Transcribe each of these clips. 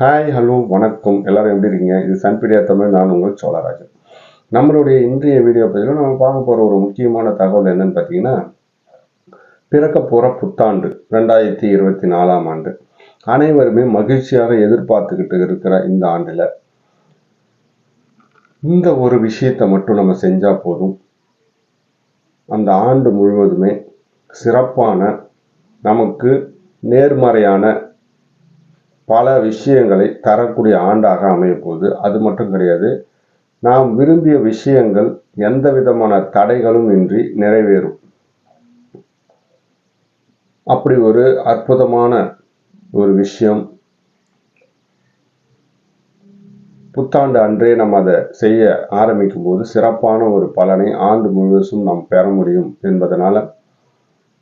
Hi hello வணக்கம். எல்லாரும் எப்படி இருக்கீங்க? இது சன்பீடியா தமிழ் நான் உங்கள் சோழராஜன். நம்மளுடைய இன்றைய வீடியோ பதிவில் நம்ம பார்க்க போகிற ஒரு முக்கியமான தகவல் என்னன்னு பார்த்தீங்கன்னா பிறக்க போகிற புத்தாண்டு ரெண்டாயிரத்தி இருபத்தி நாலாம் ஆண்டு. அனைவருமே மகிழ்ச்சியாக எதிர்பார்த்துக்கிட்டு இருக்கிற இந்த ஆண்டில் இந்த ஒரு விஷயத்தை மட்டும் நம்ம செஞ்சால் போதும். அந்த ஆண்டு முழுவதுமே சிறப்பான நமக்கு நேர்மறையான பல விஷயங்களை தரக்கூடிய ஆண்டாக அமையப்போகுது அது மட்டும் கிடையாது நாம் விரும்பிய விஷயங்கள் எந்த விதமான தடைகளும் இன்றி நிறைவேறும். அப்படி ஒரு அற்புதமான ஒரு விஷயம். புத்தாண்டு அன்றே நம்ம அதை செய்ய ஆரம்பிக்கும் போது சிறப்பான ஒரு பலனை ஆண்டு முழுவதும் நாம் பெற முடியும் என்பதனால்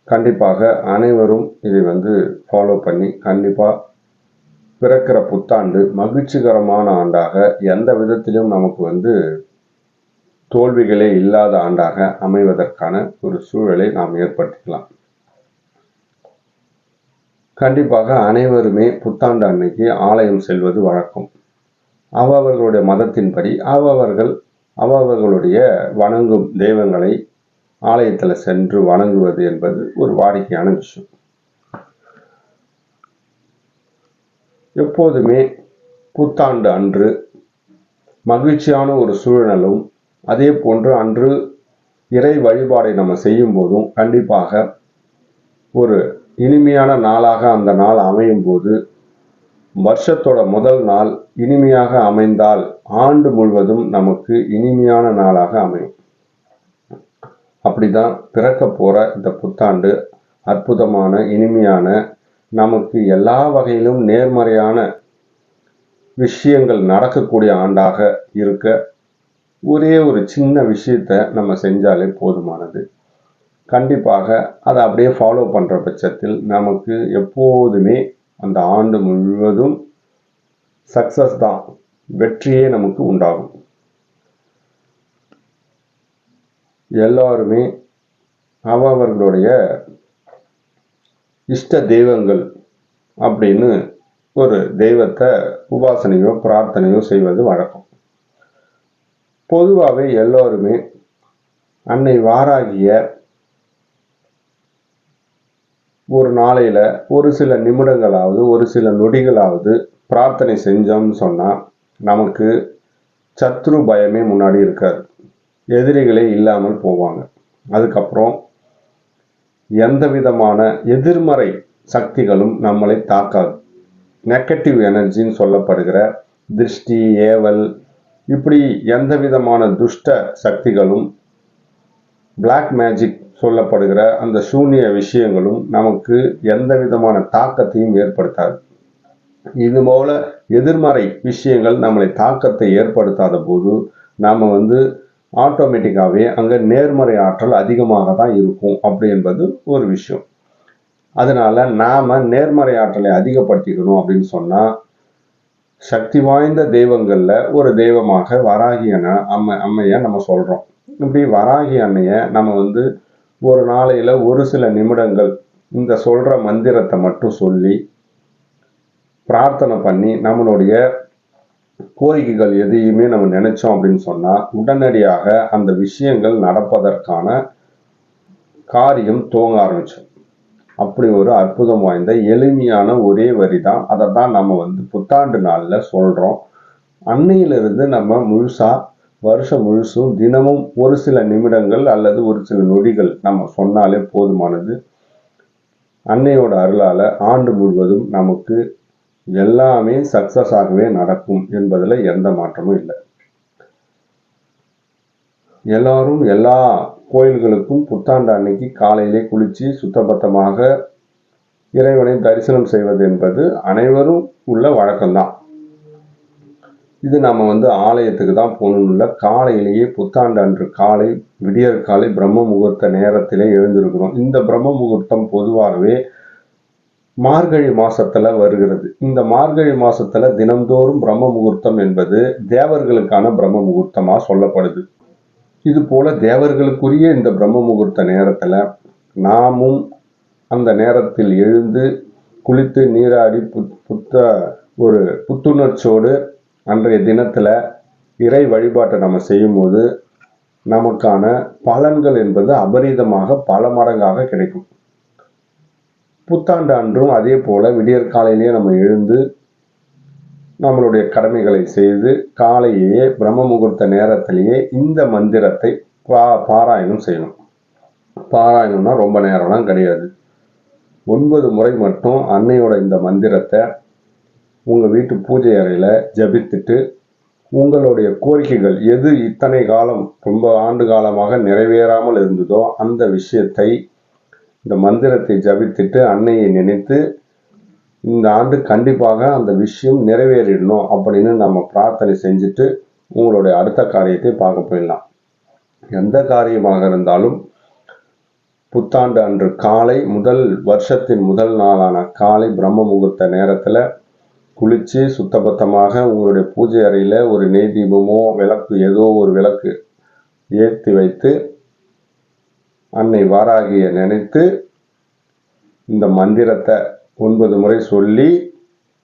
கண்டிப்பாக அனைவரும் இதை வந்து ஃபாலோ பண்ணி கண்டிப்பாக பிறக்கிற புத்தாண்டு மகிழ்ச்சிகரமான ஆண்டாக எந்த விதத்திலும் நமக்கு வந்து தோல்விகளே இல்லாத ஆண்டாக அமைவதற்கான ஒரு சூழலை நாம் ஏற்படுத்திக்கலாம். கண்டிப்பாக அனைவருமே புத்தாண்டு அன்னைக்கு ஆலயம் செல்வது வழக்கம். அவர்களுடைய மதத்தின்படி அவர்கள் அவர்களுடைய வணங்கும் தெய்வங்களை ஆலயத்தில் சென்று வணங்குவது என்பது ஒரு வாடிக்கையான விஷயம். எப்போதுமே புத்தாண்டு அன்று மகிழ்ச்சியான ஒரு சூழலும் அதே போன்று அன்று இறை வழிபாடை நம்ம செய்யும் போதும் கண்டிப்பாக ஒரு இனிமையான நாளாக அந்த நாள் அமையும் போது வருஷத்தோட முதல் நாள் இனிமையாக அமைந்தால் ஆண்டு முழுவதும் நமக்கு இனிமையான நாளாக அமையும். அப்படிதான் பிறக்க போற இந்த புத்தாண்டு அற்புதமான இனிமையான நமக்கு எல்லா வகையிலும் நேர்மறையான விஷயங்கள் நடக்கக்கூடிய ஆண்டாக இருக்க ஒரே ஒரு சின்ன விஷயத்த நம்ம செஞ்சாலே போதுமானது. கண்டிப்பாக அதை அப்படியே ஃபாலோ பண்ணுற பட்சத்தில் நமக்கு எப்போதுமே அந்த ஆண்டு முழுவதும் சக்சஸ் தான் வெற்றியே நமக்கு உண்டாகும். எல்லாருமே அவர்களுடைய இஷ்ட தெய்வங்கள் அப்படின்னு ஒரு தெய்வத்தை உபாசனையோ பிரார்த்தனையோ செய்வது வழக்கம். பொதுவாகவே எல்லோருமே அன்னை வாராகிய ஒரு நாளையில் ஒரு சில நிமிடங்களாவது ஒரு சில நொடிகளாவது பிரார்த்தனை செஞ்சோம்னு சொன்னால் நமக்கு சத்ரு பயமே முன்னாடி இருக்காது. எதிரிகளே இல்லாமல் போவாங்க. அதுக்கப்புறம் எந்த விதமான எதிர்மறை சக்திகளும் நம்மளை தாக்காது. நெகட்டிவ் எனர்ஜின்னு சொல்லப்படுகிற திருஷ்டி ஏவல் இப்படி எந்த விதமான துஷ்ட சக்திகளும் பிளாக் மேஜிக் சொல்லப்படுகிற அந்த சூன்ய விஷயங்களும் நமக்கு எந்த விதமான தாக்கத்தையும் ஏற்படுத்தாது. இது போல எதிர்மறை விஷயங்கள் நம்மளை தாக்கத்தை ஏற்படுத்தாத போது நாம் வந்து ஆட்டோமேட்டிக்காகவே அங்கே நேர்மறை ஆற்றல் அதிகமாக தான் இருக்கும் அப்படி என்பது ஒரு விஷயம். அதனால நாம் நேர்மறை ஆற்றலை அதிகப்படுத்திக்கணும் அப்படின்னு சொன்னால் சக்தி வாய்ந்த தெய்வங்களில் ஒரு தெய்வமாக வராகி அண்ண அம்மை அம்மையை நம்ம சொல்கிறோம் இப்படி வராகி அன்னையை நம்ம வந்து ஒரு நாளையில் ஒரு சில நிமிடங்கள் இந்த சொல்கிற மந்திரத்தை மட்டும் சொல்லி பிரார்த்தனை பண்ணி நம்மளுடைய கோரிக்கைகள் எதையுமே நம்ம நினைச்சோம் அப்படின்னு சொன்னா உடனடியாக அந்த விஷயங்கள் நடப்பதற்கான காரியம் துவங்க ஆரம்பிச்சோம் அப்படி ஒரு அற்புதம் வாய்ந்த எளிமையான ஒரே வரி தான் அதை தான் நம்ம வந்து புத்தாண்டு நாளில் சொல்கிறோம் அன்னையிலிருந்து நம்ம முழுசாக வருஷம் முழுசும் தினமும் ஒரு சில நிமிடங்கள் அல்லது ஒரு சில நொடிகள் நம்ம சொன்னாலே போதுமானது. அன்னையோட அருளால் ஆண்டு முழுவதும் நமக்கு எல்லாமே சக்ஸஸ் ஆகவே நடக்கும் என்பதில் எந்த மாற்றமும் இல்லை. எல்லாரும் எல்லா கோயில்களுக்கும் புத்தாண்டு அன்னைக்கு காலையிலே குளித்து சுத்தபத்தமாக இறைவனை தரிசனம் செய்வது என்பது அனைவரும் உள்ள வழக்கம்தான். இது நம்ம வந்து ஆலயத்துக்கு தான் போகணும்ல காலையிலேயே புத்தாண்டு அன்று காலை விடியற் காலை பிரம்ம முகூர்த்த நேரத்திலே எழுந்திருக்கிறோம். இந்த பிரம்ம முகூர்த்தம் பொதுவாகவே மார்கழி மாசத்துல வருகிறது. இந்த மார்கழி மாசத்துல தினந்தோறும் பிரம்ம முகூர்த்தம் என்பது தேவர்களுக்கான பிரம்ம முகூர்த்தமா சொல்லப்படுது. இது போல தேவர்களுக்குரிய இந்த பிரம்ம முகூர்த்த நேரத்தில் நாமும் அந்த நேரத்தில் எழுந்து குளித்து நீராடி புத்த ஒரு புத்துணர்ச்சியோடு அன்றைய தினத்தில் இறை வழிபாட்டை நம்ம செய்யும்போது நமக்கான பலன்கள் என்பது அபரிதமாக பல மடங்காக கிடைக்கும். புத்தாண்டு அன்றும் அதே போல விடியற்காலையிலேயே நம்ம எழுந்து நம்மளுடைய கடமைகளை செய்து காலையே பிரம்ம முகூர்த்த நேரத்திலேயே இந்த மந்திரத்தை பா பாராயணம் செய்யணும். பாராயணம்னா ரொம்ப நேரம்லாம் கிடையாது. ஒன்பது முறை மட்டும் அன்னையோட இந்த மந்திரத்தை உங்கள் வீட்டு பூஜை அறையில் ஜபித்துட்டு உங்களுடைய கோரிக்கைகள் எது இத்தனை காலம் ரொம்ப ஆண்டு காலமாக நிறைவேறாமல் இருந்ததோ அந்த விஷயத்தை இந்த மந்திரத்தை ஜபித்துட்டு அன்னையை நினைத்து இந்த ஆண்டு கண்டிப்பாக அந்த விஷயம் நிறைவேறிடணும் அப்படின்னு நம்ம பிரார்த்தனை செஞ்சுட்டு உங்களுடைய அடுத்த காரியத்தை பார்க்க போயிடலாம். எந்த காரியமாக இருந்தாலும் புத்தாண்டு அன்று காலை முதல் வருஷத்தின் முதல் நாளான காலை பிரம்ம முகூர்த்த நேரத்தில் குளித்து சுத்தபத்தமாக உங்களுடைய பூஜை அறையில் ஒரு நெய் தீபமோ விளக்கு ஏதோ ஒரு விளக்கு ஏற்றி வைத்து அன்னை வாராகிய நினைத்து இந்த மந்திரத்தை ஒன்பது முறை சொல்லி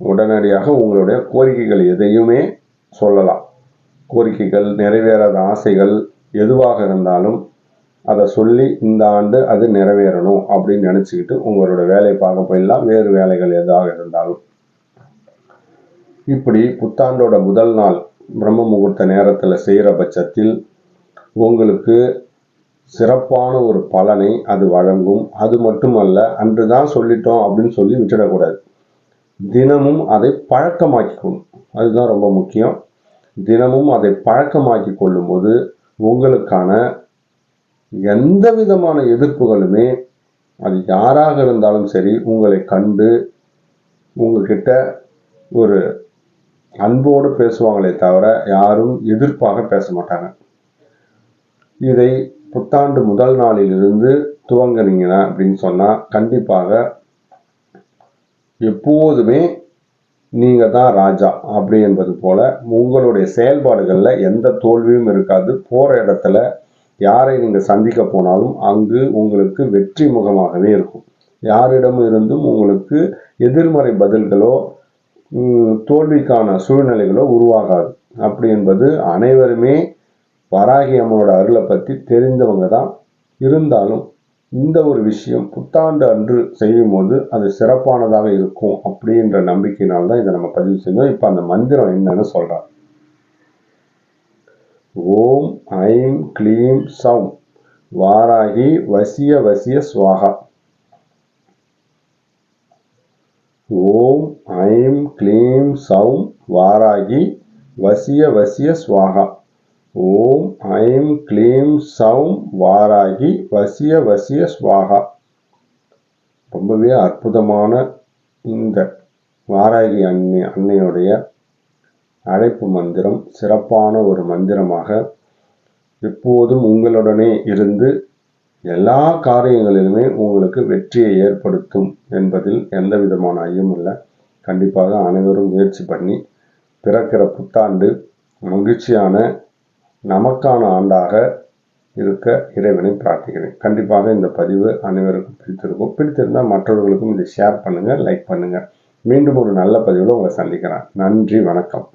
உடனடியாக உங்களுடைய கோரிக்கைகள் எதையுமே சொல்லலாம். கோரிக்கைகள் நிறைவேறாத ஆசைகள் எதுவாக இருந்தாலும் அதை சொல்லி இந்த ஆண்டு அது நிறைவேறணும் அப்படின்னு நினச்சிக்கிட்டு உங்களோட வேலையை பார்க்க போயிடலாம். வேறு வேலைகள் எதாக இருந்தாலும். இப்படி புத்தாண்டோட முதல் நாள் பிரம்ம முகூர்த்த நேரத்தில் செய்கிற பட்சத்தில் உங்களுக்கு சிறப்பான ஒரு பலனை அது வழங்கும். அது மட்டுமல்ல அன்று தான் சொல்லிட்டோம் அப்படின்னு சொல்லி விட்டுடக்கூடாது. தினமும் அதை பழக்கமாக்கிக்கணும் அதுதான் ரொம்ப முக்கியம். தினமும் அதை பழக்கமாக்கி கொள்ளும்போது உங்களுக்கான எந்த விதமான எதிர்ப்புகளுமே அது யாராக இருந்தாலும் சரி உங்களை கண்டு உங்ககிட்ட ஒரு அன்போடு பேசுவாங்களே தவிர யாரும் எதிர்ப்பாக பேச மாட்டாங்க. இதை புத்தாண்டு முதல் நாளிலிருந்து துவங்கினீங்க அப்படின்னு சொன்னால் கண்டிப்பாக எப்போதுமே நீங்கள் தான் ராஜா அப்படி என்பது போல் உங்களுடைய செயல்பாடுகளில் எந்த தோல்வியும் இருக்காது. போகிற இடத்துல யாரை நீங்கள் சந்திக்க போனாலும் அங்கு உங்களுக்கு வெற்றி முகமாகவே இருக்கும். யாரிடம் இருந்தும் உங்களுக்கு எதிர்மறை பதில்களோ தோல்விக்கான சூழ்நிலைகளோ உருவாகாது. அப்படி என்பது அனைவருமே வராகி அம்மனோட அருளை பற்றி தெரிந்தவங்க தான் இருந்தாலும் இந்த ஒரு விஷயம் புத்தாண்டு அன்று செய்யும் போது அது சிறப்பானதாக இருக்கும் அப்படின்ற நம்பிக்கையினால் தான் இதை நம்ம பதிவு செஞ்சோம். இப்போ அந்த மந்திரம் என்னன்னு சொல்கிறார் ஓம் ஐம் க்ளீம் சௌம். வாராகி வசிய வசிய சுவாகா. ஓம் ஐம் க்ளீம் சௌம். வாராகி வசிய வசிய சுவாகா. ஓம் ஐம் க்ளீம் சௌம் வாராகி வசிய வசிய ஸ்வாகா. ரொம்பவே அற்புதமான இந்த வாராகி அன்னை அன்னையுடைய அழைப்பு மந்திரம் சிறப்பான ஒரு மந்திரமாக எப்போதும் உங்களுடனே இருந்து எல்லா காரியங்களிலுமே உங்களுக்கு வெற்றியை ஏற்படுத்தும் என்பதில் எந்த விதமான ஐயமும் இல்லை. கண்டிப்பாக அனைவரும் முயற்சி பண்ணி பிறக்கிற புத்தாண்டு மகிழ்ச்சியான நமக்கான ஆண்டாக இருக்க இறைவனை பிரார்த்திக்கிறேன். கண்டிப்பாக இந்த பதிவு அனைவருக்கும் பிடித்திருக்கும். பிடித்திருந்தால் மற்றவர்களுக்கும் இதை ஷேர் பண்ணுங்கள் லைக் பண்ணுங்கள் மீண்டும் ஒரு நல்ல பதிவில் உங்களை சந்திக்கிறேன். நன்றி வணக்கம்.